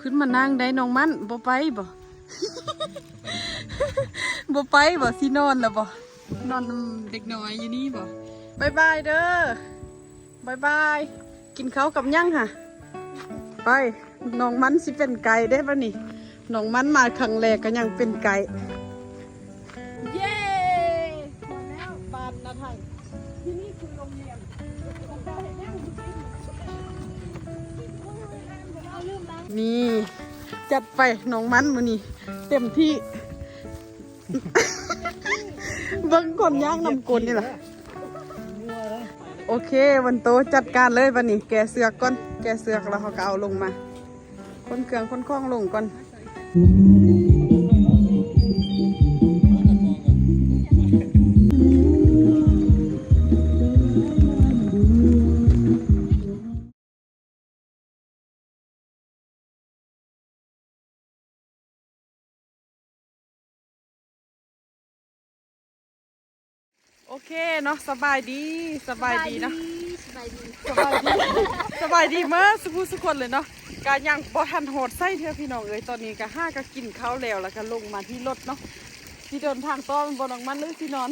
ขึ้นมานั่งได้น้องมันบ่ไปบ่บ่ไปบ่สินอนแล้วบ่นอนนำเด็กน้อยอยู่นี่บ่บายบายเด้อบายบายกินข้าวกับหยังค่ะ ไปน้องมันสิเป็นไก่ได้ปะนี่น้องมันมาครั้งแรกก็ยังเป็นไก่ นี่ จัดไปน้องมันมือนี่เต็มที่ เบิ้งคนย่างนำกลนนี่แหละโอเควันโตจัดการเลยวันนี้ แกเสือกก่อน แกเสือกแล้วเขาก็เอาลงมา คนเครื่องคนคล้องลงก่อน เคเนาะสบายดีสบายดีเนาะสบายดีสบายดีสบายดีเมื่อสุขสุขคนเลยเนาะการยังบ่ทันโหดไส้เธอพี่น้องเอ้ยตอนนี้ก็ห้าก็กินข้าวแล้วแล้วก็ลงมาที่รถเนาะที่เดินทางต้อนบนออกมันหรือที่นอน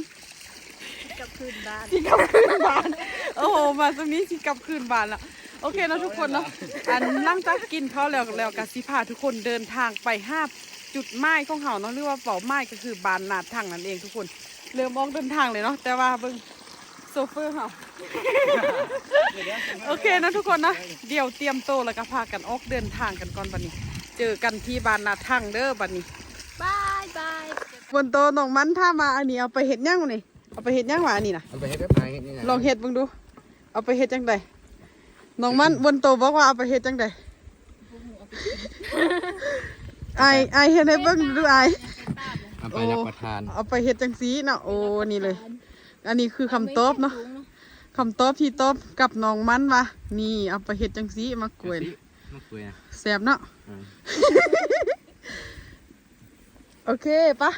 กลับคืนบ้านที่กลับคืนบ้าน โอ้โหมาตรงนี้ที่กลับคืนบ้านละโอเคเนาะทุกคนเนาะอันนั่งตักกินข้าวแล้วแล้วก็สิพาทุกคนเดินทางไปห้าจุดไม้ของเขาเนาะหรือว่าเป่าไม้ก็คือบานนาดทางนั่นเองทุกคน เริ่มมองเดินทางเลยเนาะแต่ว่าเบิ่งโซเฟอร์เขาโอเคนะทุกคนนะเดี๋ยวเตรียมโตวแล้วก็พากันออกเดินทางกันก่อนบันนี้ เจอกันที่บานนาทังเด้อบันนี้บายบายบนโตะน้องมันถ้ามาอันนี้เอาไปเห็ดย่างวะนี่เอาไปเห็ดย่างวะอันนี้นะเอาไปให้เว็บไซต์นี่ไงลองเห็ดเบิ่งดู เอาไปเห็ดจังใดน้องมันบนโตะบอกว่าเอาไปเห็ดจังใดไอไอายเห็ดให้เบิ่งดูไอาย เอาไปรับประทาน เอาไปเห็ดจังสีเนาะโอ้นี่เลย อันนี้คือคำตอบเนาะคำตอบที่ตอบกับน้องมันวะนี่เอาไปเห็ดจังสีมากล้วยมะกล้วยนะแสบเนาะอืมโอเคปะ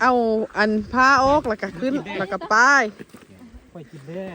เอาอันผ้าออกแล้วก็ขึ้นแล้วก็ป้ายค่อยกินได้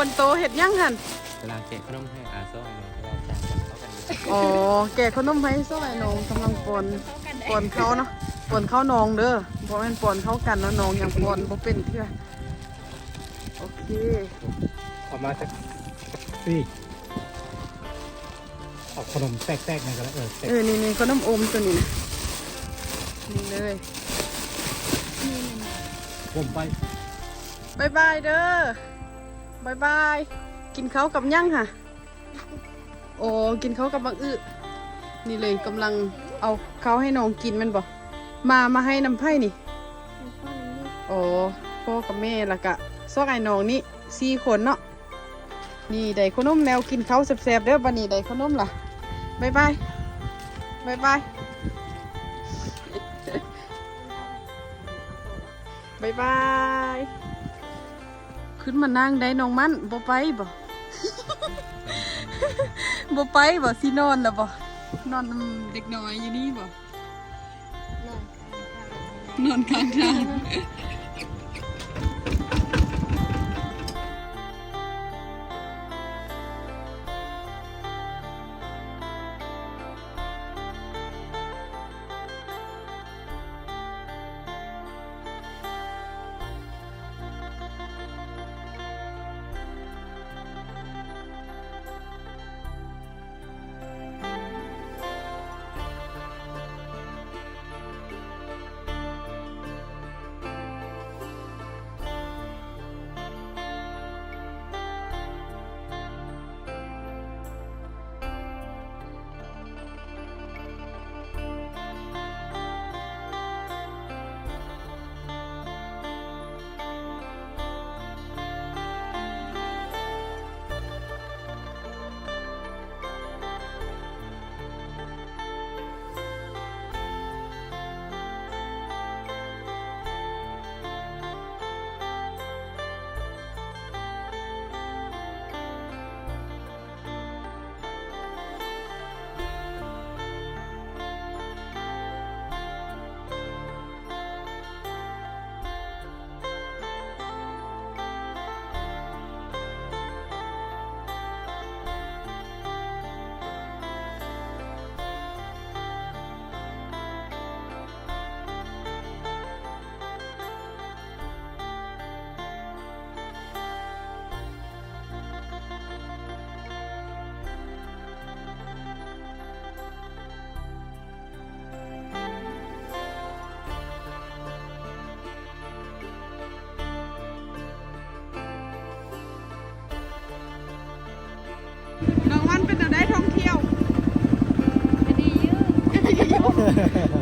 บนโตะเห็ดย่างหันกำลังเก็บขนมให้อาโซ่ให้น้องกำลังจานกันเขากันอยู่อ๋อแกะขนมให้ซ้อยน้องกำลังปอนปอนเขาเนาะปอนเข้านองเด้อบ่แม่นปอนเข้ากันเนาะน้องยังปอนบ่เป็นเทื่อโอเคออกมาจากสี่ออกขนมแตกๆหน่อยก็แล้วเออแตกเออนี่นี่ขนมอมตัวนี้นะนี่เลยผมไปบายบายเด้อ บายบาย กินข้าวกับหยังค่ะ โอ้ กินข้าวกับบางอึนี่เลยกำลังเอาเขาให้น้องกินมันบ่มา มาให้น้ำไผ่นี่แล้วก็นี่โอ้พ่อกับแม่ล้วก็ซอกไอ้น้องนี่สี่คนเนาะ นี่ได้ขนมแล้วกินข้าวแซ่บๆเด้อบัดนี้ได้ขนมล่ะบายบายบายบายบายบาย ขึ้นมานั่งได้น้องมันบ่ไปบ่บ่ไปบ่สินอนแล้วบ่นอนนำเด็กน้อยอยู่นี่บ่นอนข้างทาง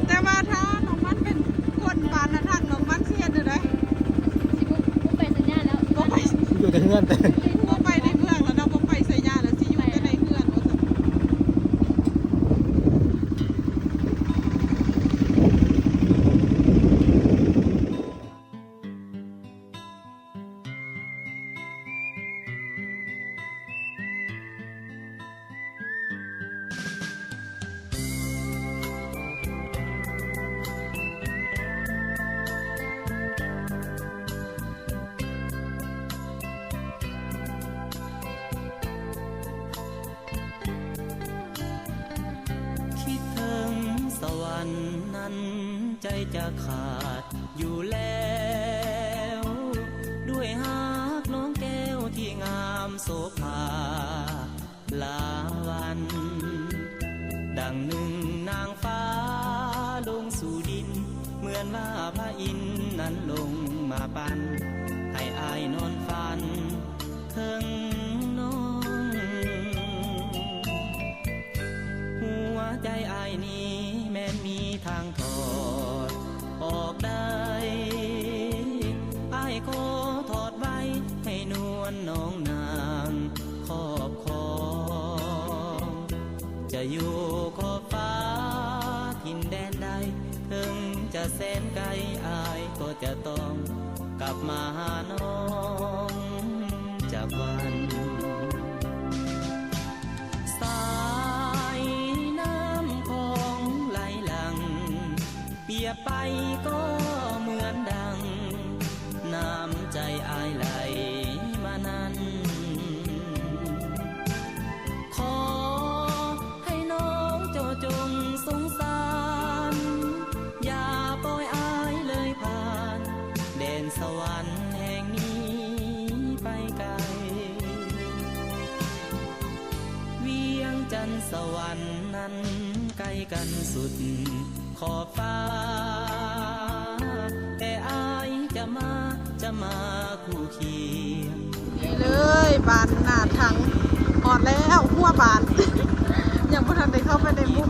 แต่ว่าถ้าน้องมันเป็นคนบานนะทางน้องมันเสียจะได้สิบุบุไปสัญญาณแล้วบ่ไปอยู่แต่เงื่อนแต่ ใจจะขาดอยู่แล้ว ออกได้อายขอถอดไว้ ให้นวลน้องนางขอบคองจะอยู่ขอบฟ้าทินแดนใด ถึงจะแสนไกลอายก็จะต้องกลับมาหาน้องจากวัน กันสุด ขอบฟ้า แต่อายจะมาจะมาคู่เคียงนี่เลยบานหน้าทั้งหอดแล้วหัวบาน ยังบ่ทันได้เข้าไปในมุ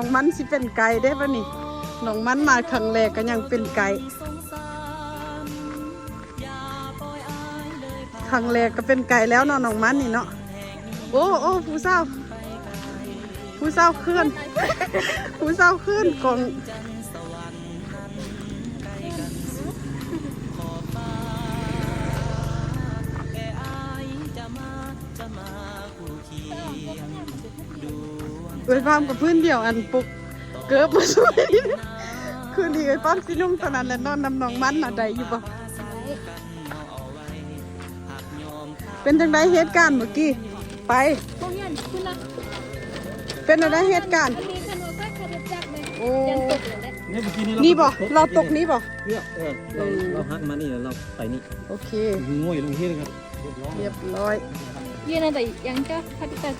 น้องมันสิเป็นไก่ได้ปะนี่น้องมันมาครั้งแรกก็ยังเป็นไก่ครั้งแรกก็เป็นไก่แล้วเนาะน้องมันนี่เนาะโอ้โอ้ผู้เศร้าผู้เศร้าขึ้นผู้เศร้าขึ้นกอง เอ้ยป้ามกับพื้นเดียวอันปุกเกิบมาช่วยคืนนี้ไอ้ป้ามสินุ่งตอนนั้นแหละนอนนำน้องมันน่ะใดอยู่บ่เป็นจังไดเหตุการณ์เมื่อกี้ไปพวกยันคุณนะเป็นอะไรเหตุการณ์อันนี้คันว่าคันจักเลยโอ้ยันตกเลยแหละนี่เมื่อกี้นี้นี่บ่เราตกนี้บ่ เลือกเออเราเราหักมานี่แล้วเราไปนี่โอเคง่วยลงที่เลยครับเรียบร้อยเรียบร้อยยืนแต่ยังก็คันจัก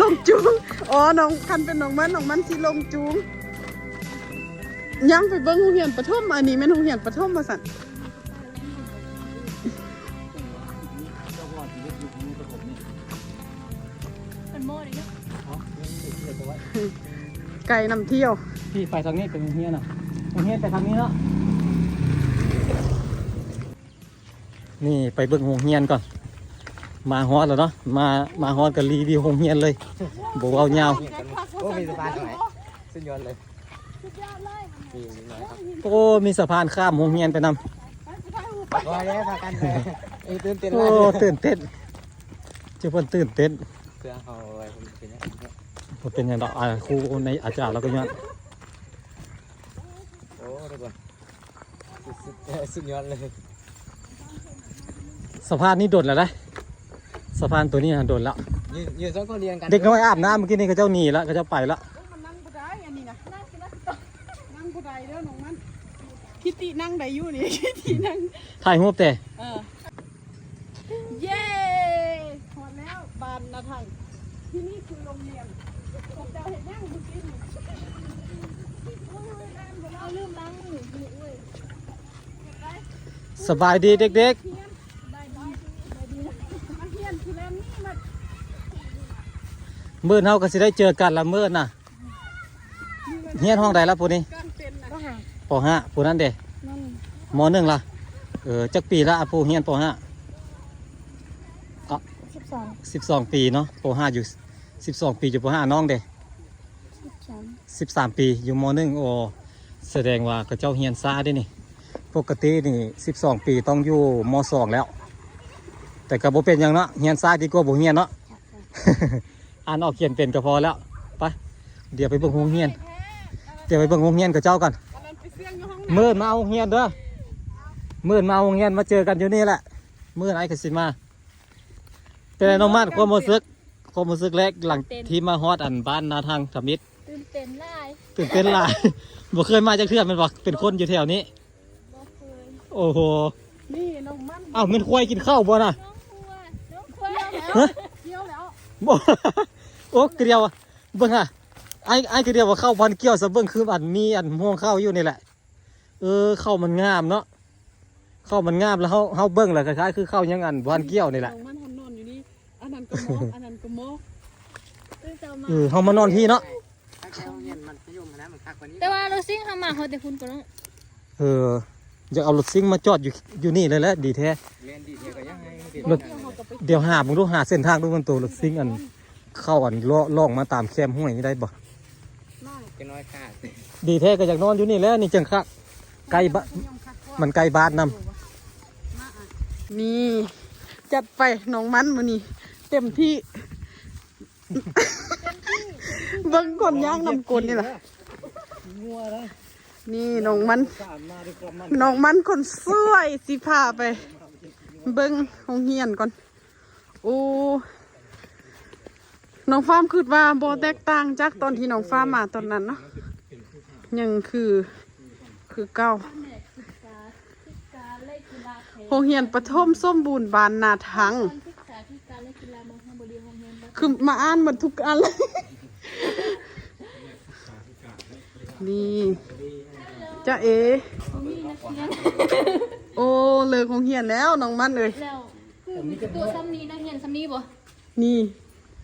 ลงจูงอ๋อน้องคันเป็นน้องมันน้องมันสิลงจูงยังไปเบิ่งโรงเรียนประถมอันนี้แม่นโรงเรียนประถมมาสั่นมันโม่เลยเนาะไก่นำเที่ยวพี่ไปทางนี้เป็นโรงเรียนอะโรงเรียนไปทางนี้เนาะนี่ไปเบิ่งโรงเรียนก่อน มาฮอดแล้วเนาะมามาฮอดกับรีวิวโรงเรียนเลยบอกเอายาวโอ้มีสะพานตรงไหนสุดยอดเลยมีมีน้อยครับโอ้มีสะพานข้ามโรงเรียนไปนำโอ้ยพากันไปเอ้ยตื่นเต้นโอ้มากตื่นเต้นเจ้าเพิ่นตื่นเต้นเครื่องเขาไว้ผมเป็นอย่างนี้บ่เป็นอย่างดอกอ่าครูในอาจารย์เราก็ย้อนโอ้ทุกคนสุดสุดเอ้ยสุดยอดเลยสะพานนี้โดดแล้วนะ สะพานตัวนี้น่ะโดดแล้วยืนยืนสองคนเรียนกันเด็กน้อยอาบน้ำเมื่อกี้นี่เขาเจ้าหนีแล้วเขาเจ้าไปแล้วมันนั่งบ่ได้อันนี้นะนั่งนั่งบ่ได้เด้อน้องมันคิตตินั่งได้อยู่นี่คิตตินั่งถ่ายรูปแต่เออเย้หมดแล้วบานนาทางที่นี่คือโรงเรียนผมจะเห็นยังเมื่อกี้นี่เอาลืมล้างมือมือเว้ยสบายดีเด็กได้ได้ได้ดีนะมาเฮียนคือแลนนี่มา ๆมื้อเฮาก็สิได้เจอกันละมื้อน่ะเฮียนห้องใดละผู้นี้กางเต็นท์นะปห้าผู้นั้นเด้นั่นมหนึ่งล่ะเออจักปีละอะผู้เฮียนปห้าสิบสองสิบสองปีเนาะปห้าอยู่สิบสองปีอยู่ปห้าน้องเด้สิบสามสิบสามปีอยู่มหนึ่งโอแสดงว่าเขาเจ้าเฮียนซ่าได้นี่ ปกตินี่สิบสองปีต้องอยู่มสองแล้ว แต่ก็บ่เป็นหยังเนาะเฮียนซ่าดีกว่าบ่เฮียนเนาะ อ่านออกเขียนเป็นก็พอแล้วไปเดี๋ยวไปเบิ่งโรงเรียน เดี๋ยวไปเบิ่งโรงเรียนกับเจ้ากันกำลังไปเสี่ยงอยู่ห้องเมื่อนมาเอาโรงเรียนเด้อเมื่อนมาเอาโรงเรียนมาเจอกันอยู่นี่แหละเมื่อนไอ้กสิมาเป็นไงน้องมันความรู้สึกความรู้สึกแรกหลังที่มาฮอดอันบ้านนาทางสมิตรตื่นเต้นหลายตื่นเต้นหลายบ่เคยมาจากเทื่อแมันบอกเป็นคนอยู่แถวนี้บ่เคยโอ้โหนี่น้องมันอ้าวมันควายกินข้าวบ่น่ะน้องอัวน้องควายฮะเที่ยวแล้วบ่ โอ้เกลียวอะเบิ่งอะไอ้ไอ้เกลียวว่าเข้าพันเกี่ยวซะเบิ่งคืออันมีอันม่วงเข้าอยู่นี่แหละ เออเข้ามันงามเนาะเข้ามันงามแล้วเฮาเฮาเบิ่งแล้วคล้ายๆคือเข้ายังอันพันเกี่ยวนี่แหละน้องมันทำนอนอยู่นี่อันนั้นก็มอกอันนั้นก็มอกตื่นเช้ามาเออเฮามานอนพี่เนาะถ้าแค่โรงเรียนมันพยุ่งนะมันคักกว่านี้แต่ว่าเราซิ่งทำมาเขาแต่คุณก็ต้องเอออยากเอารถซิ่งมาจอดอยู่อยู่นี่เลยแหละดีแท้เรียนดีเทียก็ยังไงไม่ติดรถเดี๋ยวหามึงดูหาเส้นทางดูมันตัวรถซิ่งอัน เข้าอันล่อล่องมาตามแคมห้วยนี่ได้บ่ก็น้อยขาดดีแท้ก็อยากนอนอยู่นี่แหล้วนี่จังคักไกลบ้านมันไกลบ้านนำนี่จัดไปน้องมันมือนี่เต็มที่ เบิ่งคนย่างนำกลนนี่แหละงัวนะนี่น้องมันสานมาด้วยความมันน้องมันคนสวยสิพาไป เบิ่งห้องเฮียนก่อนโอ้ น้องฟ้ามคิดว่าบ่แตกต่างจากตอนที่น้องฟ้ามมาตอนนั้นเนาะยังคือคือเก่าการเล่นกีฬาเทโรงเรียนประถมส้มบูรณ์บานนาทังศึกษาที่การแล้วกีฬามาห้องบริโภคเงินบ่คือมาอ่านหมดทุกอันเลยนี่จ้าเอบ่มีนักเรียนโอ้เลิกของเฮียนแล้วน้องมันเลยแล้วคือตัวซ้ำนี้นักเรียนซ้ำนี้บ่นี่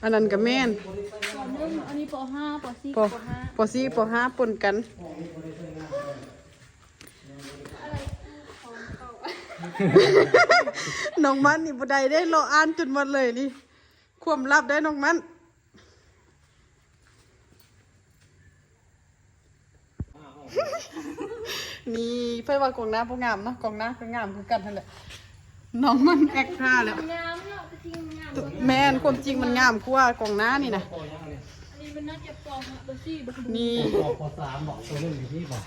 อันนั้นกับแม่นปหนึ่งอันนี้ปห้าปสี่ปปห้าปสี่ปห้าปนกัน น้องมันนี่บ่ได้ได้รออ่านจนหมดเลยนี่ ความลับได้น้องมันนี่เพื่อว่ากองหน้าพวกงามเนาะกองหน้าก็งามคือกันนั่นแหละน้องมันแอคท่าแล้วงามเนาะจริงงาม แมนความจริงมันงามกว่ากองหน้านี่นะนนี้มันน่าจะปองเบอร์สี่บอร์นี่ปสามบอกตัวนึงอยู่ที่บอก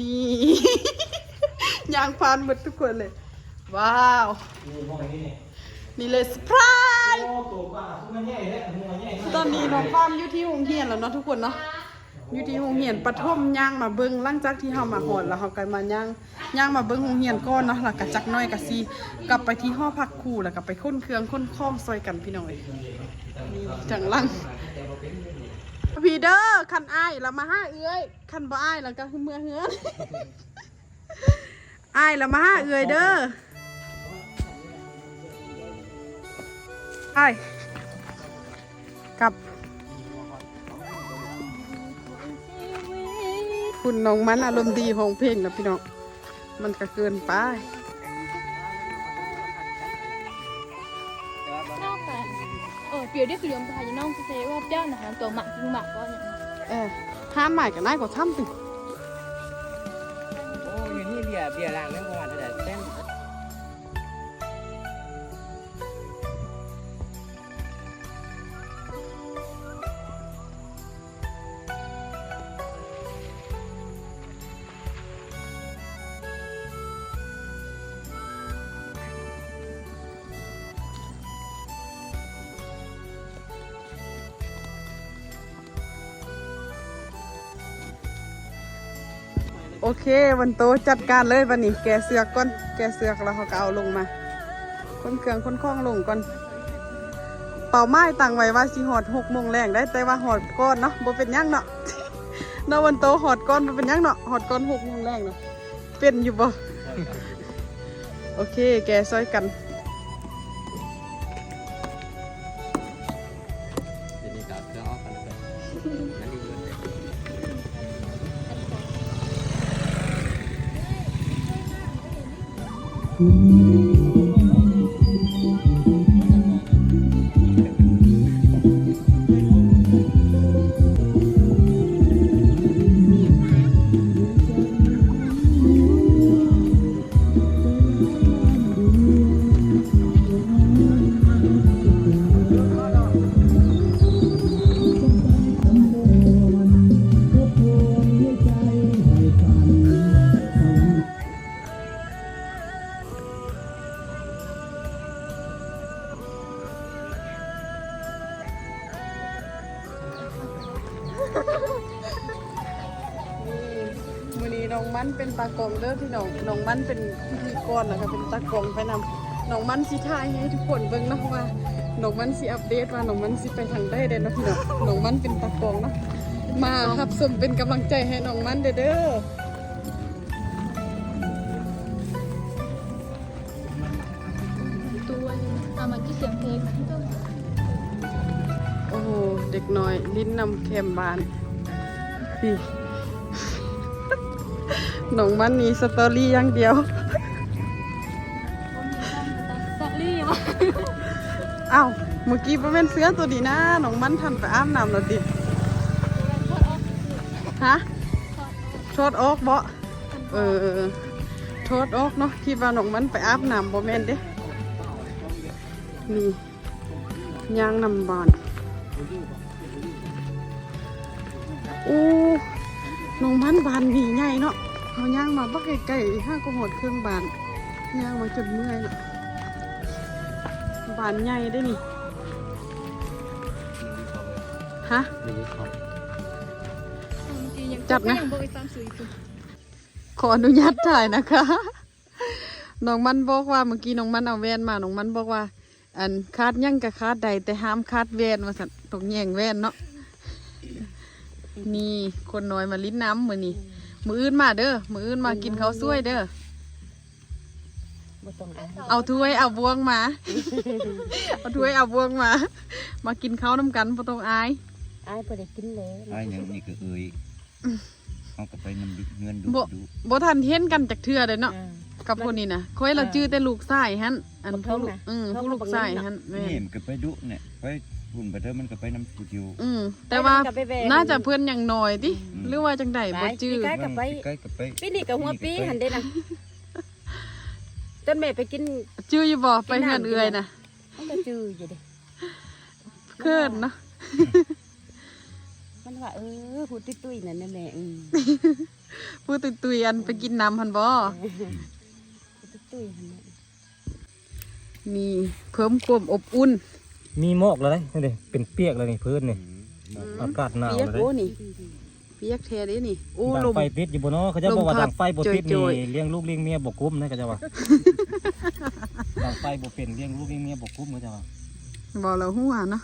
นี่ยางพานหมดทุกคนเลย ว้าว นี่เลยสไพรส์โอ้ตัวป้าตัวมันใหญ่แล้วหัวใหญ่ตอนนี้น้องปามอยู่ที่โรงเรียนแล้วเนาะทุกคนเนาะ อยู่ที่โรงเรียนปฐมย่างมาเบิ้งหลังจากที่เฮามาหอนแล้วเฮาก็มาย่างย่างมาเบิ้งโรงเรียนก่อนเนาะแล้วก็จักน้อยก็สิกลับไปที่ห้อพักครูแล้วก็ไปค้นเครื่องค้นข้องซอยกันพี่น้อยนี่จังลังพีเดอร์คันอ้ายแล้วมาห้าเอื้อยคันบ่อ้ายแล้วก็เมื่อเฮือนอ้ายแล้วมาห้าเอื้อยเด้ออ้าย คุณน้องมันอารมณ์ดีของเพลงนะพี่น้อง มันก็เกินไปนอกกันเออเปรียวได้คือเรื่องทายน้องเซว่าเจ้าหนาตัวหมักจริงหมักก็อย่างเออห้ามใหม่กับนายก็ทำสิโอ้อยู่นี่เบียร์เบียร์ล้างนั่งประมาณเท่าไหร่เต้ โอเควันโตจัดการเลยวันนี้แกเสือกก่อนแกเสือกแล้วเขาก็เอาลงมาคนเครื่องคนคล้องลงก่อนเป่าไม้ตั้งไว้ว่าสิหอดหกโมงแรงได้แต่ว่าหอดก้อนเนาะบ่เป็นยังเนาะเนาะวันโตหอดก้อนบ่เป็นยังเนาะหอดก้อนหกโมงแรงเนาะเป็นอยู่บ่โอเค แกซอยกัน มื มันเป็นตากล้องเด้อพี่น้องน้องมันเป็นพิธีกรนะคะเป็นตากล้องไปนำน้องมันสิถ่ายให้ทุกคนเบิ่งเนาะว่าน้องมันสิอัปเดตว่าน้องมันสิไปทางใดเด้อเนาะพี่น้องน้องมันเป็นตากล้องเนาะมารับสมเป็นกำลังใจให้น้องมันเด้อเด้อตัวเอามาที่เสียงเพลงนะที่ต้องโอ้โหเด็กน้อยลิ้นนำแคมบานพี่ น้องมันนี่สตอรี่อย่างเดียวสอรี่วะอ้าว เมื่อกี้บ่แม่นเสื้อตัวดีนะน้องมันทันไปอาบน้ำแล้วดิฮะโทษออกบ่เออโทษออกเนาะคิดว่าน้องมันไปอาบน้ำบ่แม่นเด้นี่ย่างนำบานอู้น้องมันบานหวีใหญ่เนาะ เขาย่างมาบักไก่ๆห้าก็หดเครื่องบานย่างมาจนเมื่อยนะบานใหญ่ได้นี่ฮะจัดนะ ขออนุญาตถ่ายนะคะน้องมันบอกว่าเมื่อกี้น้องมันเอาแว่นมาน้องมันบอกว่า อันคาดยังกับคาดใดแต่ห้ามคาดแว่นมาสั่นตกแย่งแว่นเนาะนี่คนน้อยมาลิ้นน้ำมือนี่ มืออื่นมาเด้อ มืออื่นมากินข้าวสวยเด้อ บ่ต้องอายเอาถ้วยเอาบวงมา เอาถ้วยเอาบวงมา มากินข้าวน้ำกันบ่ต้องอายอายบ่ได้กินเลยไอ้ยังนี่ก็เอ่ยเอากลับไปนำดิเงินดูบ่ดูบ่ทันเห็นกันจากเทื่อเลยเนาะ อ่า กับคนนี้นะค่อยเราจื้อแต่ลูกชายฮั่นอันบ่ผู้ลูกเท่านะอืมเท่าผู้ลูกกับชายเงินเนาะฮั่นแม่นี่นมันก็ไปดุเนี่ยไป หุ่นไปเถอะมันก็ไปนำผู้เดียวอืมแต่ว่าไปไปแบ่งน่าจะเพื่อนอย่างน้อยติอืมหรือว่าจังใดบ่จื้อไปกลับไป ใกล้กับไปปีนี้ก็หัวปีหันเด้นะจนแม่ไปกินจื้ออยู่บ่ไปเฮือนเอื้อยน่ะมันก็จื้ออยู่เด้เคินเนาะมันว่าเออพูดตุ้ยๆนั่นน่ะแม่อืมผู้ตุยๆอันไปกินน้ำพันบ่พูดตุ้ยๆหั่นน่ะนี่เพิ่มความอบอุ่น มีหมอกแล้วเด้นี่เด้เป็นเปียกแล้วนี่พื้นนี่อากาศหนาวเปียกแล้วเด้โอ้นี่เปียกแท้เด้นี่โอ้ดัลงมไฟติดอยู่บ่เนาะเขาจะบอกว่าลมพัดดังไฟบ่ติดโจนี่ยๆ เลี้ยงลูกเลี้ยงเมียบ่คุ้มนะเขาจะว่า ดังไฟบ่เป็นเลี้ยงลูกเลี้ยงเมียบ่คุ้มเขาจะว่าบ่เราหัวเนาะ